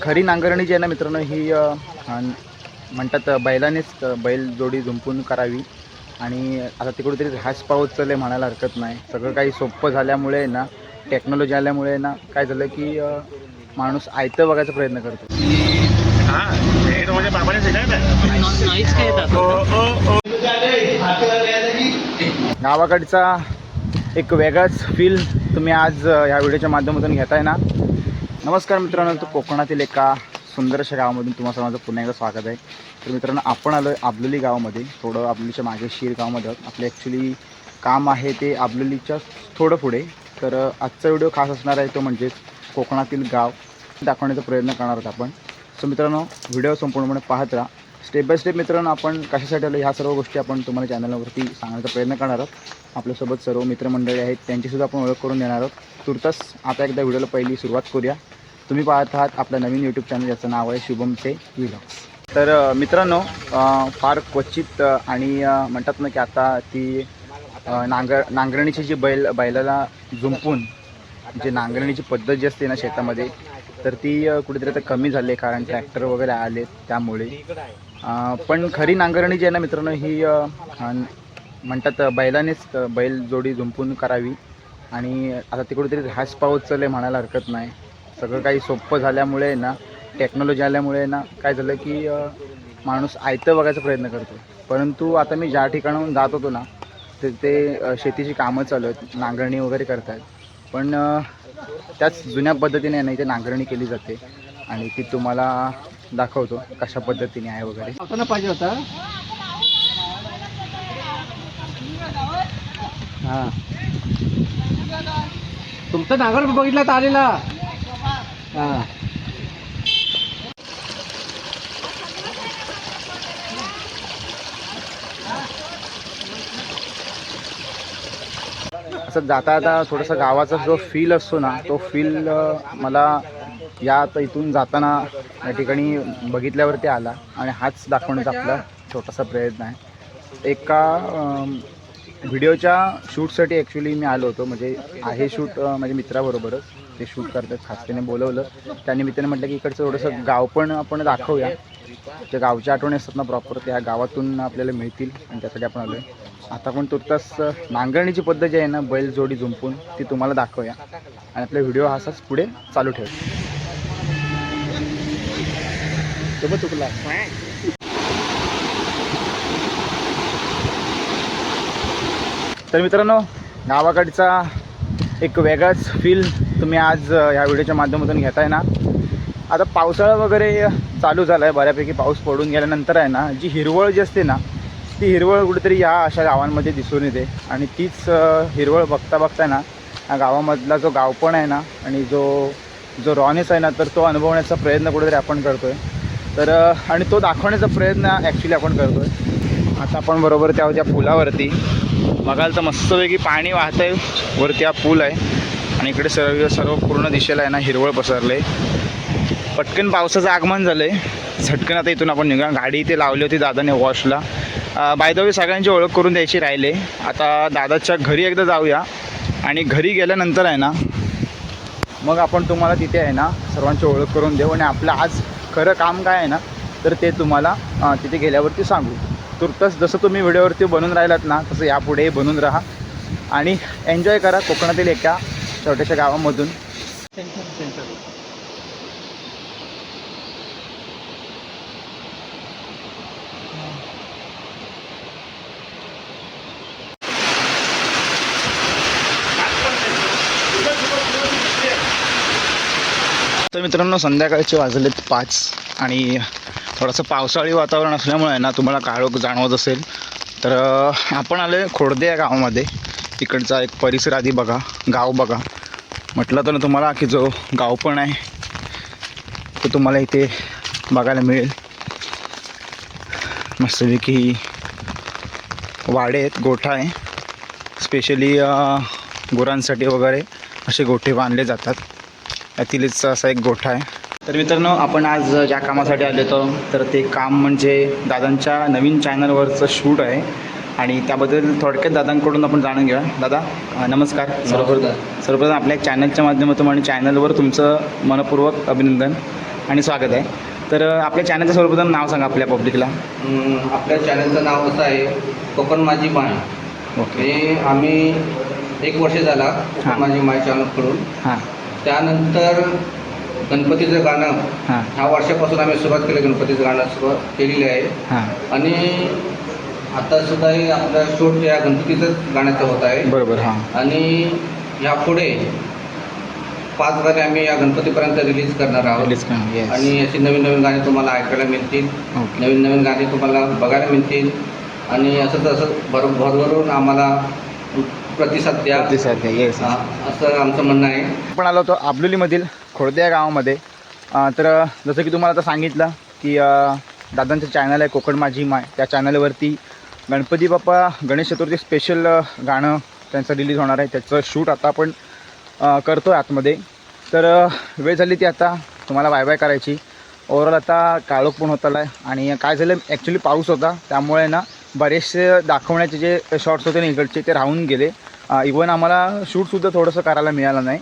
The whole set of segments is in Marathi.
खरी नांगरणी जी आहे ना मित्रांनो ही म्हणतात बैलानेच बैल जोडी झुंपून करावी. आणि आता ते कुठेतरी ऱ्हास पाऊस चालले म्हणायला हरकत नाही. सगळं काही सोपं झाल्यामुळे ना टेक्नॉलॉजी आल्यामुळे ना काय झालं की माणूस आयतं बघायचा प्रयत्न करतो. हा हे तर म्हणजे गावाकडचा एक वेगळाच फील तुम्ही आज या व्हिडिओच्या माध्यमातून घेताय ना? नमस्कार मित्रांनो तो कोकणातील एका सुंदरशा गावामधून तुम्हाला सर्वांचं पुन्हा एकदा स्वागत आहे. तर मित्रांनो आपण आलो आहे आबलोली गावामध्ये. थोडं आबलोलीच्या मागे शीर गावामध्ये आपले आपलं ॲक्च्युली काम आहे ते आबलोलीच्या थोडं पुढे. तर आजचा व्हिडिओ खास असणार आहे तो म्हणजेच कोकणातील गाव. दाखवण्याचा प्रयत्न करणार आहोत आपण. सो मित्रांनो व्हिडिओ संपूर्णपणे पाहत राहा. स्टेप बाय स्टेप मित्रांनो आपण कशासाठी आलो ह्या सर्व गोष्टी आपण तुम्हाला चॅनलवरती सांगण्याचा प्रयत्न करणार आहोत. आपल्यासोबत सर्व मित्रमंडळी आहेत त्यांचीसुद्धा आपण ओळख करून देणार आहोत. तुर्तास आता एकदा व्हिडिओला पहिली सुरुवात करूया. तुम्ही पाहत आहात आपला नवीन यूट्यूब चॅनल ज्याचं नाव आहे शुभम ते व्हिलॉग्स तर मित्रांनो फार क्वचित आणि म्हणतात ना की आता ती नांगर नांगरणीची जी बैल बैलाला झुंपून जे नांगरणीची पद्धत जी असते ना शेतामध्ये तर ती कुठेतरी आता कमी झाली आहे कारण ट्रॅक्टर वगैरे आले त्यामुळे. पण खरी नांगरणी जी आहे ना मित्रांनो ही म्हणतात बैलानेच बैल जोडी झुंपून करावी. आणि आता तिकडे तरी ऱ्हास पाऊस चालले म्हणायला हरकत नाही. सगळं काही सोपं झाल्यामुळे ना टेक्नॉलॉजी आल्यामुळे ना काय झालं की माणूस आयतं बघायचा प्रयत्न करतो. परंतु आता मी ज्या ठिकाणाहून जात होतो ना तर ते शेतीची कामं चालू आहेत नांगरणी वगैरे करतात पण त्याच जुन्या पद्धतीने ना इथे नांगरणी केली जाते. आणि ती तुम्हाला दाखवतो कशा पद्धतीने आहे वगैरे. पाहिजे होता. हा. तुमचं नागर बघितला तर आलेला. हा. असं जाता जाता थोडासा गावाचा जो फील असतो ना तो फील मला या तर इथून जाताना या ठिकाणी बघितल्यावरती आला. आणि हाच दाखवण्याचा आपला छोटासा प्रयत्न आहे. एका व्हिडिओच्या शूटसाठी ॲक्च्युली मी आलो होतो. म्हणजे आहे शूट माझ्या मित्राबरोबरच. ते शूट करतात खास त्याने बोलवलं त्या म्हटलं की इकडचं थोडंसं गाव पण आपण दाखवूया. त्या गावच्या आठवणी असतात ना प्रॉपर त्या गावातून आपल्याला मिळतील आणि त्यासाठी आपण आलो आहे आता पण तुर्तास नांगरणीची पद्धत जी आहे ना बैल जोडी झुंपून ती तुम्हाला दाखवूया. आणि आपला व्हिडिओ हा असाच पुढे चालू ठेवूया सोबत चुकला तर मित्रांनो गावाकडचा एक वेगळाच फील तुम्ही आज ह्या व्हिडिओच्या माध्यमातून घेताय ना. आता पावसाळा वगैरे चालू झाला आहे बऱ्यापैकी पाऊस पडून गेल्यानंतर आहे ना जी हिरवळ जी असते ना ती हिरवळ कुठेतरी या अशा गावांमध्ये दिसून येते. आणि तीच हिरवळ बघता बघता ना या गावामधला जो गावपण आहे ना आणि जो जो रॉनेस आहे ना तर तो अनुभवण्याचा प्रयत्न कुठेतरी आपण करतो आहे तर आणि तो दाखवण्याचा प्रयत्न ॲक्च्युली आपण करतो आहे आता आपण बरोबर त्या फुलावरती पुलावरती बघाल तर मस्तपैकी पाणी वाहत आहे वरती हा पूल आहे. आणि इकडे सर्व सर्व पूर्ण दिशेला आहे ना हिरवळ पसरले. पटकन पावसाचं आगमन झालं आहे झटकन आता इथून आपण निघा गाडी इथे लावली होती दादाने वॉशला बाय द वे सगळ्यांची ओळख करून द्यायची राहिले. आता दादाच्या घरी एकदा जाऊया. आणि घरी गेल्यानंतर आहे ना मग आपण तुम्हाला तिथे आहे ना सर्वांची ओळख करून देऊ. आणि आपलं आज खरं काम काय आहे ना तर ते तुम्हाला तिथे गेल्यावरती सांगू. तुर्तस जसं तुम्ही व्हिडिओवरती बनून राहिलात ना तसं यापुढेही बनून राहा. आणि एन्जॉय करा कोकणातील एका छोट्याशा गावामधून. तर मित्रांनो संध्याकाळचे वाजलेत पाच आणि थोडंसं पावसाळी वातावरण असल्यामुळे आहे ना तुम्हाला काळोख जाणवत असेल तर आपण आलो आहे खोडदे या गावामध्ये. तिकडचा एक परिसर आधी बघा गाव बघा. म्हटलं तर ना तुम्हाला की जो गाव पण आहे तो तुम्हाला इथे बघायला मिळेल. मस्तपैकी वाडे आहेत गोठा आहे. स्पेशली गुरांसाठी वगैरे असे गोठे बांधले जातात. यातीलच असा एक गोठा आहे. तर मित्रांनो आपण आज ज्या कामासाठी आलो होतो तर ते काम म्हणजे दादांच्या नवीन चॅनलवरचं शूट आहे. आणि त्याबद्दल थोडक्यात दादांकडून आपण जाणून घेऊया. दादा नमस्कार. सर्वप्रथम सर्वप्रथम आपल्या चॅनलच्या माध्यमातून आणि चॅनलवर तुमचं मनपूर्वक अभिनंदन आणि स्वागत आहे. तर आपल्या चॅनलचं सर्वप्रथम नाव सांगा आपल्या पब्लिकला. आपल्या चॅनलचं नाव असं आहे कोकण माझी माय ओके. आम्ही एक वर्ष झाला माझी माय चॅनल करून हां. त्यानंतर गणपतीचं गाणं हां. ह्या वर्षापासून आम्ही सुरुवात केली गणपतीचं गाणं सुरुवात केलेली आहे. हां. आणि आता सुद्धा हे आपलं शूट या गणपतीचंच गाण्याचं होत आहे. बरोबर हां. आणि यापुढे पाच गाणे आम्ही या गणपतीपर्यंत रिलीज करणार आहोत. रिलीज करा येस आणि अशी नवीन नवीन गाणी तुम्हाला ऐकायला मिळतील. ओके नवीन नवीन गाणी तुम्हाला बघायला मिळतील. आणि असं तसं भर भरभरून आम्हाला प्रतिसाद द्या. प्रतिसाद द्या येस हा, असं आमचं म्हणणं आहे. आपण आलो होतो आबलोलीमधील. खोडदे या गावामध्ये तर जसं की तुम्हाला आता सांगितलं की दादांचं चॅनल आहे कोकण माझी माय. त्या चॅनलवरती गणपती बाप्पा गणेश चतुर्थी स्पेशल गाणं त्यांचं रिलीज होणार आहे. त्याचं शूट आता आपण करतो आहे आतमध्ये. तर वेळ झाली ती आता तुम्हाला बाय बाय करायची. ओवरऑल आता काळोख पण होत आला आहे आणि काय झालं ॲक्च्युली पाऊस होता. त्यामुळे ना बरेचसे दाखवण्याचे जे शॉर्ट्स होते ना इकडचे ते राहून गेले. इवन आम्हाला शूटसुद्धा थोडंसं करायला मिळालं नाही.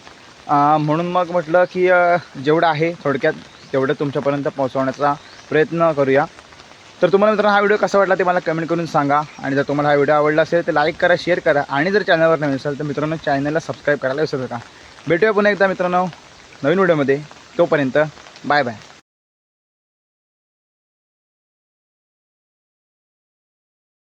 म्हणून मग म्हटलं की जेवढं आहे थोडक्यात तेवढं तुमच्यापर्यंत पोहोचवण्याचा प्रयत्न करूया. तर तुम्हाला मित्रांनो हा व्हिडिओ कसा वाटला ते मला कमेंट करून सांगा. आणि जर तुम्हाला हा व्हिडिओ आवडला असेल तर लाईक करा शेअर करा. आणि जर चॅनलवर नवीन असेल तर मित्रांनो चॅनलला सबस्क्राईब करायला विसरू नका. भेटूया पुन्हा एकदा मित्रांनो नवीन व्हिडिओमध्ये. तोपर्यंत बाय बाय.